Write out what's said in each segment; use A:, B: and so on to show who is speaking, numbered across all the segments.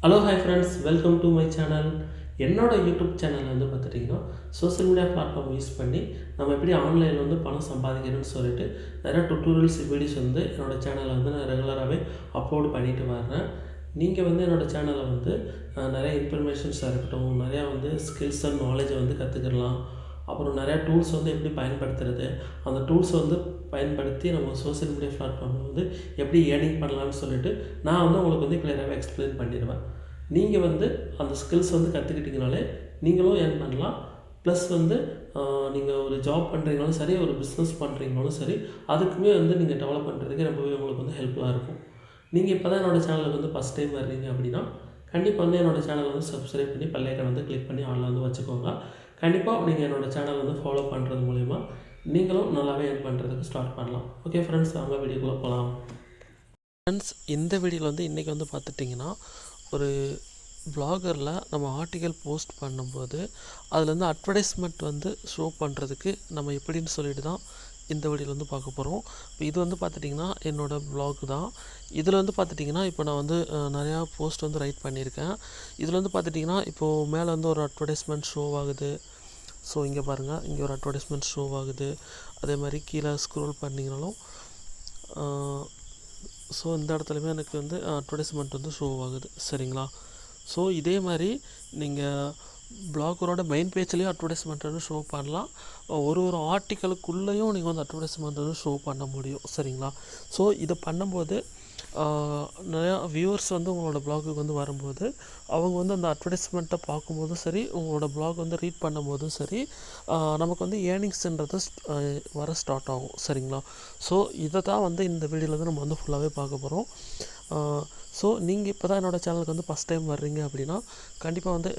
A: Hello hi friends welcome to my channel என்னோடய YouTube channel வந்து பார்த்துட்டிங்கன்னா சோஷியல் மீடியா பிளாட்ஃபார்ம் யூஸ் பண்ணி நம்ம எப்படி ஆன்லைனில் வந்து பணம் சம்பாதிக்கணும்னு சொல்லிட்டு நிறைய டுட்டோரியல்ஸ் வீடியோஸ் வந்து என்னோட சேனலில் வந்து நான் ரெகுலராகவே அப்லோட் பண்ணிட்டு வரேன் நீங்கள் வந்து என்னோட சேனலை வந்து நிறைய இன்ஃபர்மேஷன்ஸாக இருக்கட்டும் நிறையா வந்து ஸ்கில்ஸ் அண்ட் நாலேஜை வந்து கற்றுக்கலாம் அப்புறம் நிறையா டூல்ஸ் வந்து எப்படி பயன்படுத்துறது? அந்த டூல்ஸ் வந்து பயன்படுத்தி நம்ம சோஷியல் மீடியா பிளாட்ஃபார்மில் வந்து எப்படி ஏர்னிங் பண்ணலாம்னு சொல்லிட்டு நான் வந்து உங்களுக்கு வந்து கிளியராகவே எக்ஸ்பிளைன் பண்ணிடுவேன். நீங்கள் வந்து அந்த ஸ்கில்ஸ் வந்து கற்றுக்கிட்டிங்கனாலே நீங்களும் ஏர்ன் பண்ணலாம். ப்ளஸ் வந்து நீங்கள் ஒரு ஜாப் பண்ணுறீங்களும் சரி ஒரு பிஸ்னஸ் பண்ணுறீங்கனாலும் சரி அதுக்குமே வந்து நீங்கள் டெவலப் பண்ணுறதுக்கு ரொம்பவே உங்களுக்கு வந்து ஹெல்ப்ஃபுல்லாக இருக்கும். நீங்கள் இப்போ தான் என்னோடய சேனலுக்கு வந்து ஃபஸ்ட் டைம் வர்றீங்க அப்படின்னா கண்டிப்பாக வந்து என்னோடய சேனலை வந்து சப்ஸ்கிரைப் பண்ணி பல்லைக்கன் வந்து கிளிக் பண்ணி ஆன்ல வந்து வச்சுக்கோங்க. கண்டிப்பாக நீங்கள் என்னோடய சேனல் வந்து ஃபாலோ பண்ணுறது மூலிமா நீங்களும் நல்லாவே ஏர்ன் பண்ணுறதுக்கு ஸ்டார்ட் பண்ணலாம். ஓகே ஃப்ரெண்ட்ஸ் அவங்க வீடியோக்குள்ளே போகலாம் ஃப்ரெண்ட்ஸ் இந்த வீடியோவில் வந்து இன்றைக்கி வந்து பார்த்துட்டிங்கன்னா ஒரு ப்ளாகரில் நம்ம ஆர்டிக்கல் போஸ்ட் பண்ணும்போது அதில் வந்து அட்வர்டைஸ்மெண்ட் வந்து ஷோ பண்ணுறதுக்கு நம்ம எப்படின்னு சொல்லிட்டு தான் இந்த வீடியோவில் வந்து பார்க்க போகிறோம் இப்போ இது வந்து பார்த்துட்டிங்கன்னா என்னோடய ப்ளாக் தான். இதில் வந்து பார்த்துட்டிங்கன்னா இப்போ நான் வந்து நிறையா போஸ்ட் வந்து ரைட் பண்ணியிருக்கேன். இதில் வந்து பார்த்துட்டிங்கன்னா இப்போது மேலே வந்து ஒரு அட்வர்டைஸ்மெண்ட் ஷோ ஆகுது. ஸோ இங்கே பாருங்கள் இங்கே ஒரு அட்வர்டைஸ்மெண்ட் ஷோ ஆகுது. அதே மாதிரி கீழே ஸ்க்ரோல் பண்ணிங்கனாலும் ஸோ இந்த இடத்துலையுமே எனக்கு வந்து அட்வர்டைஸ்மெண்ட் வந்து ஷோ ஆகுது. சரிங்களா? ஸோ இதே மாதிரி நீங்கள் பிளாகரோட மெயின் பேஜ்லேயும் அட்வர்டைஸ்மெண்ட் வந்து ஷோ பண்ணலாம். ஒரு ஒரு ஆர்டிக்கலுக்குள்ளேயும் நீங்கள் வந்து அட்வர்டைஸ்மெண்ட் வந்து ஷோ பண்ண முடியும். சரிங்களா? ஸோ இதை பண்ணும்போது நிறையா வியூவர்ஸ் வந்து உங்களோட பிளாகுக்கு வந்து வரும்போது அவங்க வந்து அந்த அட்வர்டைஸ்மெண்ட்டை பார்க்கும்போதும் சரி உங்களோட பிளாக் வந்து ரீட் பண்ணும்போதும் சரி நமக்கு வந்து ஏர்னிங்ஸ்ன்றது வர ஸ்டார்ட் ஆகும். சரிங்களா? ஸோ இதை தான் வந்து இந்த வீடியோவில் வந்து நம்ம வந்து ஃபுல்லாகவே பார்க்க போகிறோம் ஸோ நீங்கள் இப்போ தான் என்னோடய சேனலுக்கு வந்து ஃபஸ்ட் டைம் வர்றீங்க அப்படின்னா கண்டிப்பாக வந்து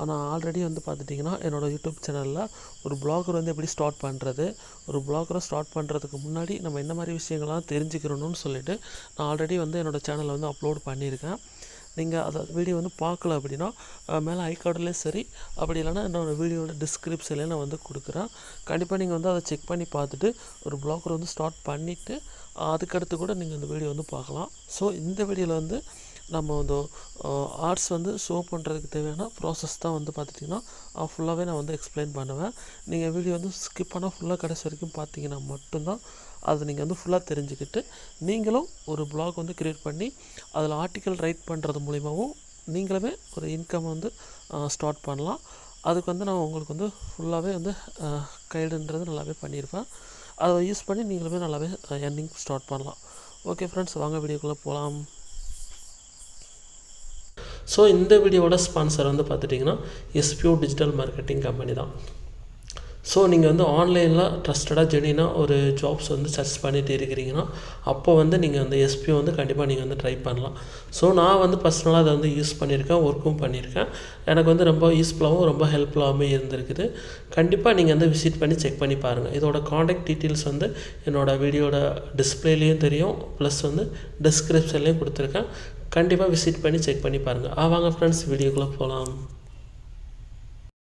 A: ஆனால் நான் ஆல்ரெடி வந்து பார்த்துட்டிங்கன்னா என்னோடய யூடியூப் சேனலில் ஒரு பிளாகர் வந்து எப்படி ஸ்டார்ட் பண்ணுறது ஒரு பிளாகரை ஸ்டார்ட் பண்ணுறதுக்கு முன்னாடி நம்ம என்ன மாதிரி விஷயங்கள்லாம் தெரிஞ்சுக்கிறணும்னு சொல்லிட்டு நான் ஆல்ரெடி வந்து என்னோடய சேனலில் வந்து அப்லோட் பண்ணியிருக்கேன். நீங்கள் அதை வீடியோ வந்து பார்க்கல அப்படின்னா மேலே மேலே ஐகார்ட்லேயும் சரி. அப்படி இல்லைன்னா என்னோடய வீடியோட டிஸ்கிரிப்ஷன்லேயே நான் வந்து கொடுக்குறேன். கண்டிப்பாக நீங்கள் வந்து அதை செக் பண்ணி பார்த்துட்டு ஒரு ப்ளாக்கர் வந்து ஸ்டார்ட் பண்ணிவிட்டு அதுக்கடுத்து கூட நீங்கள் இந்த வீடியோ வந்து பார்க்கலாம். ஸோ இந்த வீடியோவில் வந்து நம்ம வந்து ஆர்ட்ஸ் வந்து ஷோ பண்ணுறதுக்கு தேவையான ப்ராசஸ் தான் வந்து பார்த்துட்டிங்கன்னா ஃபுல்லாகவே நான் வந்து எக்ஸ்பிளைன் பண்ணுவேன். நீங்கள் வீடியோ வந்து ஸ்கிப் பண்ணால் ஃபுல்லாக கடைசி வரைக்கும் பார்த்தீங்கன்னா மட்டும்தான் அதை நீங்கள் வந்து ஃபுல்லாக தெரிஞ்சுக்கிட்டு நீங்களும் ஒரு பிளாக் வந்து க்ரியேட் பண்ணி அதில் ஆர்டிக்கல் ரைட் பண்ணுறது மூலிமாவும் நீங்களுமே ஒரு இன்கம் வந்து ஸ்டார்ட் பண்ணலாம். அதுக்கு வந்து நான் உங்களுக்கு வந்து ஃபுல்லாகவே வந்து கைடுன்றது நல்லாவே பண்ணியிருப்பேன். அதை யூஸ் பண்ணி நீங்களுமே நல்லாவே எர்னிங் ஸ்டார்ட் பண்ணலாம். ஓகே ஃப்ரெண்ட்ஸ் வாங்க வீடியோக்குள்ளே போகலாம் ஸோ இந்த வீடியோவோட ஸ்பான்சர் வந்து பார்த்துட்டிங்கன்னா எஸ்பியூ டிஜிட்டல் மார்க்கெட்டிங் கம்பெனி தான். ஸோ நீங்கள் வந்து ஆன்லைனில் ட்ரஸ்டடாக ஜெனினாக ஒரு ஜாப்ஸ் வந்து சர்ச் பண்ணிட்டு இருக்கிறீங்கன்னா அப்போ வந்து நீங்கள் வந்து எஸ்பிஓ வந்து கண்டிப்பாக நீங்கள் வந்து ட்ரை பண்ணலாம். ஸோ நான் வந்து பர்சனலாக அதை வந்து யூஸ் பண்ணியிருக்கேன் ஒர்க்கும் பண்ணியிருக்கேன். எனக்கு வந்து ரொம்ப யூஸ்ஃபுல்லாகவும் ரொம்ப ஹெல்ப்ஃபுல்லாகவும் இருந்திருக்குது. கண்டிப்பாக நீங்கள் வந்து விசிட் பண்ணி செக் பண்ணி பாருங்கள் இதோட காண்டாக்ட் டீட்டெயில்ஸ் வந்து என்னோடய வீடியோட டிஸ்பிளேலேயும் தெரியும். ப்ளஸ் வந்து டிஸ்கிரிப்ஷன்லேயும் கொடுத்துருக்கேன். கண்டிப்பாக விசிட் பண்ணி செக் பண்ணி பாருங்கள் ஆ வாங்க ஃப்ரெண்ட்ஸ் வீடியோக்குள்ளே போகலாம்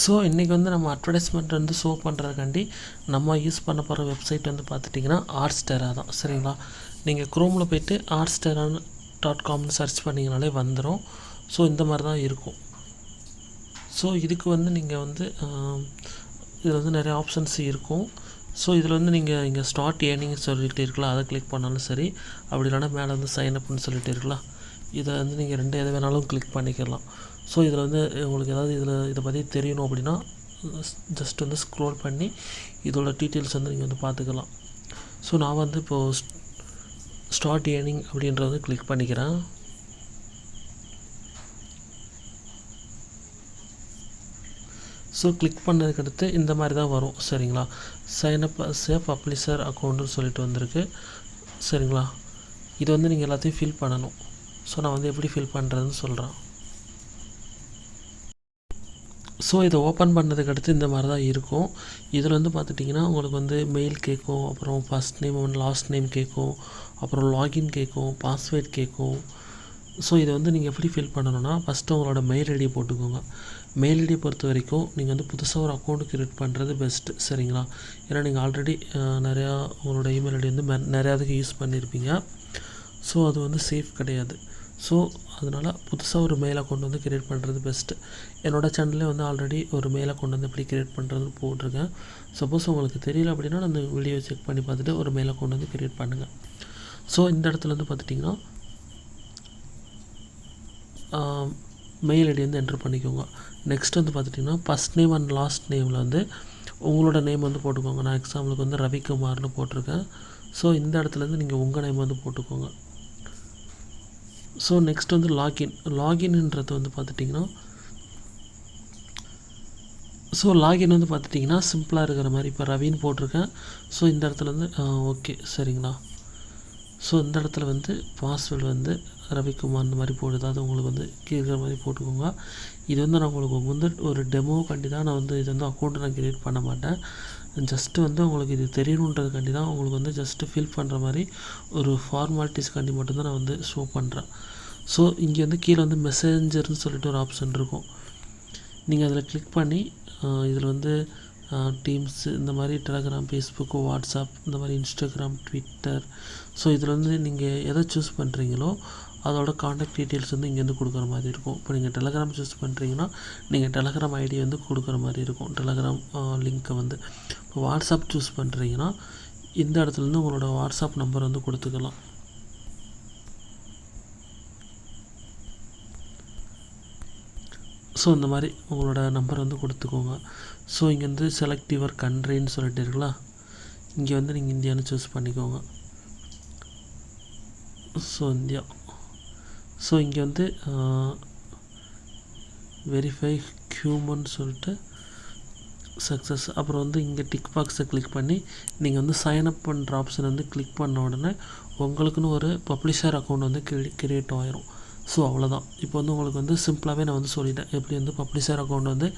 A: ஸோ இன்றைக்கி வந்து நம்ம அட்வர்டைஸ்மெண்ட் வந்து ஷோ பண்ணுறதுக்காண்டி நம்ம யூஸ் பண்ண போகிற வெப்சைட் வந்து பார்த்துட்டிங்கன்னா ஆர்ட்ஸ்டேரா தான். சரிங்களா? நீங்கள் க்ரோமில் போய்ட்டு ஆர்ட்ஸ்டேரான்னு டாட் காம்னு சர்ச் பண்ணிங்கனாலே வந்துடும் ஸோ இந்த மாதிரி தான் இருக்கும். ஸோ இதுக்கு வந்து நீங்கள் வந்து இதில் வந்து நிறைய ஆப்ஷன்ஸ் இருக்கும். ஸோ இதில் வந்து நீங்கள் இங்கே ஸ்டார்ட் ஏர்னிங் சொல்லிட்டு இருக்கலாம். அதை கிளிக் பண்ணாலும் சரி. அப்படி இல்லைனா மேலே வந்து சைன் அப்னு சொல்லிட்டு இருக்கலாம். இதை வந்து நீங்கள் ரெண்டு எது வேணாலும் கிளிக் பண்ணிக்கலாம். ஸோ இதில் வந்து உங்களுக்கு ஏதாவது இதில் இதை பற்றி தெரியணும் அப்படின்னா ஜஸ்ட் வந்து ஸ்க்ரோல் பண்ணி இதோட டீட்டெயில்ஸ் வந்து நீங்கள் வந்து பார்த்துக்கலாம் ஸோ நான் வந்து இப்போது ஸ்டார்ட் ஏர்னிங் அப்படின்றத கிளிக் பண்ணிக்கிறேன். ஸோ கிளிக் பண்ணதுக்கு அடுத்து இந்த மாதிரி தான் வரும். சரிங்களா? சைன் அப் சே பப்ளிஷர் அக்கௌண்ட்டுன்னு சொல்லிட்டு வந்திருக்கு. சரிங்களா? இது வந்து நீங்கள் எல்லாத்தையும் ஃபில் பண்ணணும். ஸோ நான் வந்து எப்படி ஃபில் பண்ணுறதுன்னு சொல்கிறேன் ஸோ இதை ஓப்பன் பண்ணதுக்கு அடுத்து இந்த மாதிரி தான் இருக்கும். இதில் வந்து பார்த்துட்டிங்கன்னா உங்களுக்கு வந்து மெயில் கேட்கும் அப்புறம் first name and last name கேட்கும் அப்புறம் லாகின் கேட்கும் பாஸ்வேர்ட் கேட்கும். ஸோ இதை வந்து நீங்கள் எப்படி ஃபில் பண்ணணும்னா ஃபஸ்ட்டு உங்களோட மெயில் ஐடியை போட்டுக்கோங்க. மெயில் ஐடியை பொறுத்த வரைக்கும் நீங்கள் வந்து புதுசாக ஒரு அக்கௌண்ட் க்ரியேட் பண்ணுறது பெஸ்ட்டு சரிங்களா? ஏன்னா நீங்கள் ஆல்ரெடி நிறையா உங்களோட இமெயில் ஐடி வந்து மெ- நிறையா இதுக்கு யூஸ் பண்ணியிருப்பீங்க ஸோ அது வந்து சேஃப் கிடையாது. ஸோ அதனால் புதுசாக ஒரு மெயிலை கொண்டு வந்து க்ரியேட் பண்ணுறது பெஸ்ட்டு என்னோட சேனல்லே வந்து ஆல்ரெடி ஒரு மெயிலை கொண்டு வந்து எப்படி க்ரியேட் பண்ணுறதுன்னு போட்டிருக்கேன். சப்போஸ் உங்களுக்கு தெரியல அப்படின்னா அந்த வீடியோ செக் பண்ணி பார்த்துட்டு ஒரு மெயிலை கொண்டு வந்து க்ரியேட் பண்ணுங்கள் ஸோ இந்த இடத்துல வந்து பார்த்துட்டிங்கன்னா மெயில் ஐடி வந்து என்ட்ரு பண்ணிக்கோங்க. நெக்ஸ்ட் வந்து பார்த்துட்டிங்கன்னா ஃபஸ்ட் நேம் அண்ட் லாஸ்ட் நேமில் வந்து உங்களோட நேம் வந்து போட்டுக்கோங்க. நான் எக்ஸாம்பிளுக்கு வந்து ரவிக்குமார்னு போட்டிருக்கேன். ஸோ இந்த இடத்துலேருந்து நீங்கள் உங்கள் நேம் வந்து போட்டுக்கோங்க. ஸோ நெக்ஸ்ட் வந்து லாகின் லாகின்ன்றது வந்து பார்த்துட்டிங்கன்னா ஸோ லாகின் வந்து பார்த்துட்டிங்கன்னா சிம்பிளாக இருக்கிற மாதிரி இப்போ ரவின்னு போட்டிருக்கேன். ஸோ இந்த இடத்துல வந்து ஓகே சரிங்களா? ஸோ இந்த இடத்துல வந்து பாஸ்வேர்டு வந்து ரவிக்குமார் இந்த மாதிரி போடுது அது உங்களுக்கு வந்து கேட்குற மாதிரி போட்டுக்கோங்க. இது வந்து நான் உங்களுக்கு வந்து ஒரு டெமோ கண்டி தான் நான் வந்து இது வந்து அக்கௌண்ட்டு நான் க்ரியேட் பண்ண மாட்டேன். ஜஸ்ட்டு வந்து உங்களுக்கு இது தெரியணுன்றதுக்காண்டி தான் உங்களுக்கு வந்து ஜஸ்ட்டு ஃபில் பண்ணுற மாதிரி ஒரு ஃபார்மாலிட்டிஸ்க்காண்டி மட்டும்தான் நான் வந்து ஷோ பண்ணுறேன் ஸோ இங்கே வந்து கீழே வந்து மெசேஞ்சர்னு சொல்லிட்டு ஒரு ஆப்ஷன் இருக்கும். நீங்கள் அதில் கிளிக் பண்ணி இதில் வந்து டீம்ஸ் இந்த மாதிரி டெலகிராம் ஃபேஸ்புக்கு வாட்ஸ்அப் இந்த மாதிரி இன்ஸ்டாகிராம் ட்விட்டர் ஸோ இதில் வந்து நீங்கள் எதை சூஸ் பண்ணுறீங்களோ அதோட காண்டாக்ட் டீட்டெயில்ஸ் வந்து இங்கேருந்து கொடுக்குற மாதிரி இருக்கும். இப்போ நீங்கள் டெலகிராம் சூஸ் பண்ணுறீங்கன்னா நீங்கள் டெலகிராம் ஐடி வந்து கொடுக்குற மாதிரி இருக்கும். டெலகிராம் லிங்க்கை வந்து. இப்போ வாட்ஸ்அப் சூஸ் பண்ணுறீங்கன்னா இந்த இடத்துலேருந்து உங்களோட வாட்ஸ்அப் நம்பர் வந்து கொடுத்துக்கலாம். ஸோ இந்த மாதிரி உங்களோட நம்பர் வந்து கொடுத்துக்கோங்க. ஸோ இங்கே வந்து செலக்ட் யுவர் கண்ட்ரின்னு சொல்லிட்டு இருக்குல்ல? இங்கே வந்து நீங்கள் இந்தியான்னு சூஸ் பண்ணிக்கோங்க. So India. ஸோ இங்கே வந்து வெரிஃபை ஹியூமன் சொல்லிட்டு சக்ஸஸ் அப்புறம் வந்து இங்கே டிக் பாக்ஸை கிளிக் பண்ணி நீங்கள் வந்து சைன் அப் பண்ணுற ஆப்ஷன் வந்து கிளிக் பண்ண உடனே உங்களுக்குன்னு ஒரு பப்ளிஷர் அக்கௌண்ட் வந்து கிரியேட் ஆயிரும். ஸோ அவ்வளோதான் இப்போ வந்து உங்களுக்கு வந்து சிம்பிளாகவே நான் வந்து சொல்லிட்டேன். எப்படி வந்து பப்ளிஷர் அக்கௌண்ட் வந்து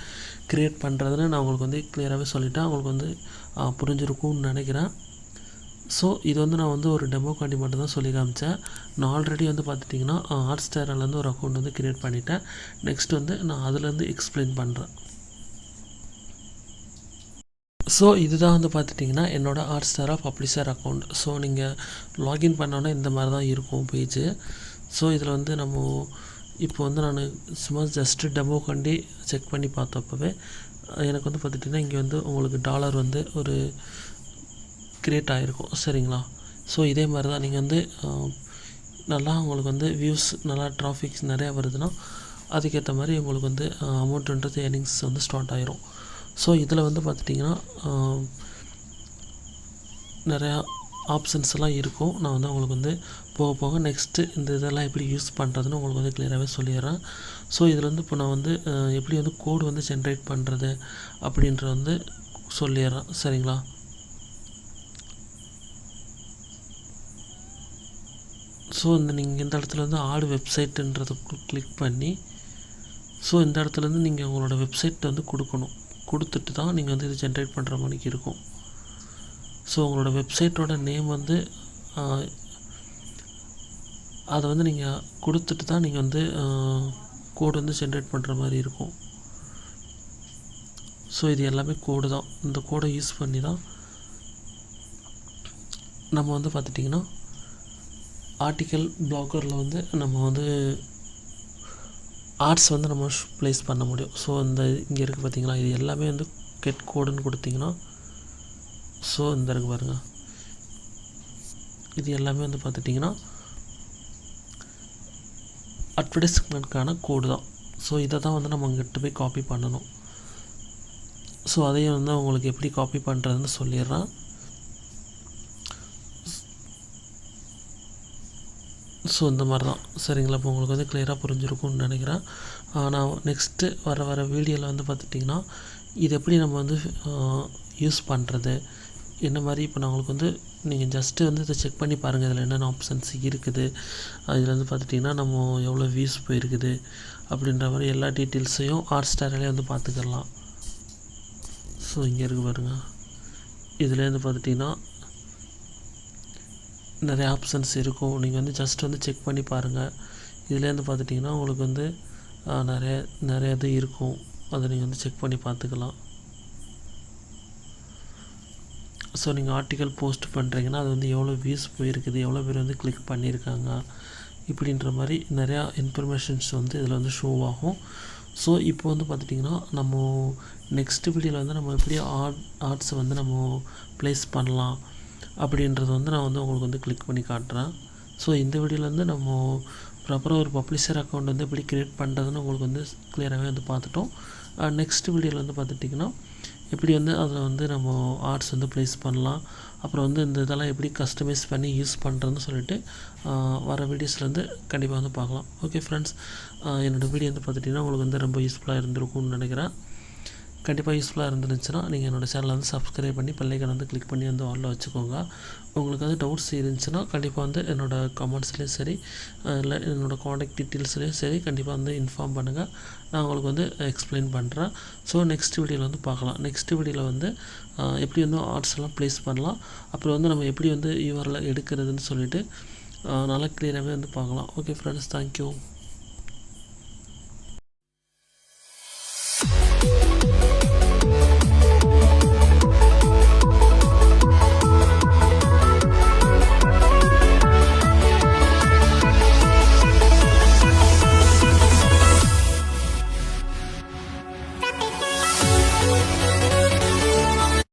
A: க்ரியேட் பண்ணுறதுன்னு நான் உங்களுக்கு வந்து கிளியராகவே சொல்லிட்டேன். உங்களுக்கு வந்து புரிஞ்சிருக்கும்னு நினைக்கிறேன். ஸோ இது வந்து நான் வந்து ஒரு டெமோ காண்டி மட்டும் தான் சொல்லி காமிச்சேன். நான் ஆல்ரெடி வந்து பார்த்துட்டிங்கன்னா ஹாட் ஸ்டாரிலேருந்து ஒரு அக்கௌண்ட் வந்து க்ரியேட் பண்ணிட்டேன். நெக்ஸ்ட் வந்து நான் அதுலேருந்து எக்ஸ்பிளைன் பண்ணுறேன் ஸோ இதுதான் வந்து பார்த்துட்டிங்கன்னா என்னோடய ஹாட் ஸ்டாராக பப்ளிஷர் அக்கௌண்ட் ஸோ நீங்கள் லாகின் பண்ணோன்னே இந்த மாதிரி தான் இருக்கும் பேஜு ஸோ இதில் வந்து நம்ம இப்போ வந்து நான் சும்மா ஜஸ்ட்டு டெமோ கண்டி செக் பண்ணி பார்த்தப்பவே எனக்கு வந்து பார்த்துட்டிங்கன்னா இங்கே வந்து உங்களுக்கு டாலர் வந்து ஒரு கிரியேட் ஆகிருக்கும் சரிங்களா? ஸோ இதே மாதிரி தான் நீங்கள் வந்து நல்லா உங்களுக்கு வந்து வியூஸ் நல்லா டிராஃபிக்ஸ் நிறையா வருதுன்னா அதுக்கேற்ற மாதிரி உங்களுக்கு வந்து அமௌண்ட்டுன்றது ஏர்னிங்ஸ் வந்து ஸ்டார்ட் ஆயிரும். ஸோ இதில் வந்து பார்த்துட்டிங்கன்னா நிறையா ஆப்ஷன்ஸ் எல்லாம் இருக்கும். நான் வந்து உங்களுக்கு வந்து போக போக நெக்ஸ்ட்டு இந்த இதெல்லாம் எப்படி யூஸ் பண்ணுறதுன்னு உங்களுக்கு வந்து கிளியராகவே சொல்லிடுறேன். ஸோ இதில் வந்து இப்போ நான் வந்து எப்படி வந்து கோடு வந்து ஜென்ரேட் பண்ணுறது அப்படின்ற வந்து சொல்லிடுறேன். சரிங்களா? ஸோ இந்த நீங்கள் இந்த இடத்துல வந்து ஆடு வெப்சைட்டுன்றதை கிளிக் பண்ணி ஸோ இந்த இடத்துலேருந்து நீங்கள் உங்களோட வெப்சைட் வந்து கொடுக்கணும். கொடுத்துட்டு தான் நீங்கள் வந்து இது ஜென்ரேட் பண்ணுற மாதிரி இருக்கும். ஸோ உங்களோட வெப்சைட்டோட நேம் வந்து அதை வந்து நீங்கள் கொடுத்துட்டு தான் நீங்கள் வந்து கோடு வந்து ஜென்ரேட் பண்ணுற மாதிரி இருக்கும். ஸோ இது எல்லாமே கோடு தான். இந்த கோடை யூஸ் பண்ணி தான் நம்ம வந்து பார்த்துட்டிங்கன்னா ஆர்டிக்கல் ப்ளாக்கரில் வந்து நம்ம வந்து ஆர்ட்ஸ் வந்து நம்ம ப்ளேஸ் பண்ண முடியும். ஸோ இந்த இங்கே இருக்குது பார்த்தீங்களா? இது எல்லாமே வந்து கெட் கோடுன்னு கொடுத்தீங்கன்னா ஸோ இந்த இருக்கு பாருங்கள் இது எல்லாமே வந்து பார்த்துட்டிங்கன்னா அட்வர்டைஸ்மெண்ட்கான கோடு தான். ஸோ இதை தான் வந்து நம்ம அங்கிட்ட போய் காப்பி பண்ணணும். ஸோ அதையும் வந்து உங்களுக்கு எப்படி காப்பி பண்ணுறதுன்னு சொல்லிடுறேன். ஸோ இந்த மாதிரி தான். சரிங்களா? இப்போ உங்களுக்கு வந்து கிளியராக புரிஞ்சிருக்கும்னு நினைக்கிறேன். நான் நெக்ஸ்ட்டு வர வர வீடியோவில் வந்து பார்த்துட்டிங்கன்னா இது எப்படி நம்ம வந்து யூஸ் பண்ணுறது என்ன மாதிரி இப்போ நான் உங்களுக்கு வந்து நீங்கள் ஜஸ்ட்டு வந்து இதை செக் பண்ணி பாருங்கள் இதில் என்னென்ன ஆப்ஷன்ஸ் இருக்குது? அதில் வந்து பார்த்துட்டிங்கன்னா நம்ம எவ்வளோ வியூஸ் போயிருக்குது? அப்படின்ற மாதிரி எல்லா டீட்டெயில்ஸையும் ஹாட் ஸ்டாரிலே வந்து பார்த்துக்கலாம். ஸோ இங்கே இருக்கு பாருங்கள் இதில் வந்து பார்த்துட்டிங்கன்னா நிறைய ஆப்ஷன்ஸ் இருக்கும். நீங்கள் வந்து ஜஸ்ட் வந்து செக் பண்ணி பாருங்கள் இதுலேருந்து பார்த்துட்டிங்கன்னா உங்களுக்கு வந்து நிறைய நிறைய இது இருக்கும். அதை நீங்கள் வந்து செக் பண்ணி பார்த்துக்கலாம். ஸோ நீங்கள் ஆர்டிக்கல் போஸ்ட் பண்ணுறீங்கன்னா அது வந்து எவ்வளோ வியூஸ் போயிருக்குது எவ்வளோ பேர் வந்து கிளிக் பண்ணியிருக்காங்க இப்படின்ற மாதிரி நிறையா இன்ஃபர்மேஷன்ஸ் வந்து இதில் வந்து ஷோ ஆகும். ஸோ இப்போ வந்து பார்த்துட்டிங்கன்னா நம்ம நெக்ஸ்ட் வீடியோவில் வந்து நம்ம எப்படி ஆர்ட் ஆர்ட்ஸை வந்து நம்ம ப்ளேஸ் பண்ணலாம் அப்படின்றது வந்து நான் வந்து உங்களுக்கு வந்து கிளிக் பண்ணி காட்டுறேன். ஸோ இந்த வீடியோவில் வந்து நம்ம ப்ராப்பராக ஒரு பப்ளிஷர் அக்கௌண்ட் வந்து எப்படி க்ரியேட் பண்ணுறதுன்னு உங்களுக்கு வந்து கிளியராகவே வந்து பார்த்துட்டோம். Uh, நெக்ஸ்ட் வீடியோவில் வந்து பார்த்துட்டிங்கன்னா எப்படி வந்து அதில் வந்து நம்ம ஆர்ட்ஸ் வந்து ப்ளேஸ் பண்ணலாம் அப்புறம் வந்து இந்த இதெல்லாம் எப்படி கஸ்டமைஸ் பண்ணி யூஸ் பண்ணுறதுன்னு சொல்லிட்டு வர வீடியோஸ்லேருந்து கண்டிப்பாக வந்து பார்க்கலாம். ஓகே ஃப்ரெண்ட்ஸ் என்னோடய வீடியோ வந்து பார்த்துட்டிங்கன்னா உங்களுக்கு வந்து ரொம்ப யூஸ்ஃபுல்லாக இருந்திருக்கும்னு நினைக்கிறேன். கண்டிப்பாக யூஸ்ஃபுல்லாக இருந்துச்சுன்னா நீங்கள் என்னோடய சேனலை வந்து சப்ஸ்கிரைப் பண்ணி பெல்லைக்கன் வந்து கிளிக் பண்ணி வந்து ஆலில் வச்சுக்கோங்க. உங்களுக்கு வந்து டவுட்ஸ் இருந்துச்சுன்னா கண்டிப்பாக வந்து என்னோடய கமெண்ட்ஸ்லேயும் சரி இல்லை என்னோடய காண்டாக்ட் டீட்டெயில்ஸ்லேயும் சரி கண்டிப்பாக வந்து இன்ஃபார்ம் பண்ணுங்கள் நான் உங்களுக்கு வந்து எக்ஸ்பிளைன் பண்ணுறேன் ஸோ நெக்ஸ்ட் வீடியோவில் வந்து பார்க்கலாம். நெக்ஸ்ட் வீடியோவில் வந்து எப்படி வந்து ஆர்ட்ஸ் எல்லாம் ப்ளேஸ் பண்ணலாம் அப்புறம் வந்து நம்ம எப்படி வந்து யூஆரில் எடுக்கிறதுன்னு சொல்லிட்டு நல்லா கிளியராகவே வந்து பார்க்கலாம். Okay friends thank you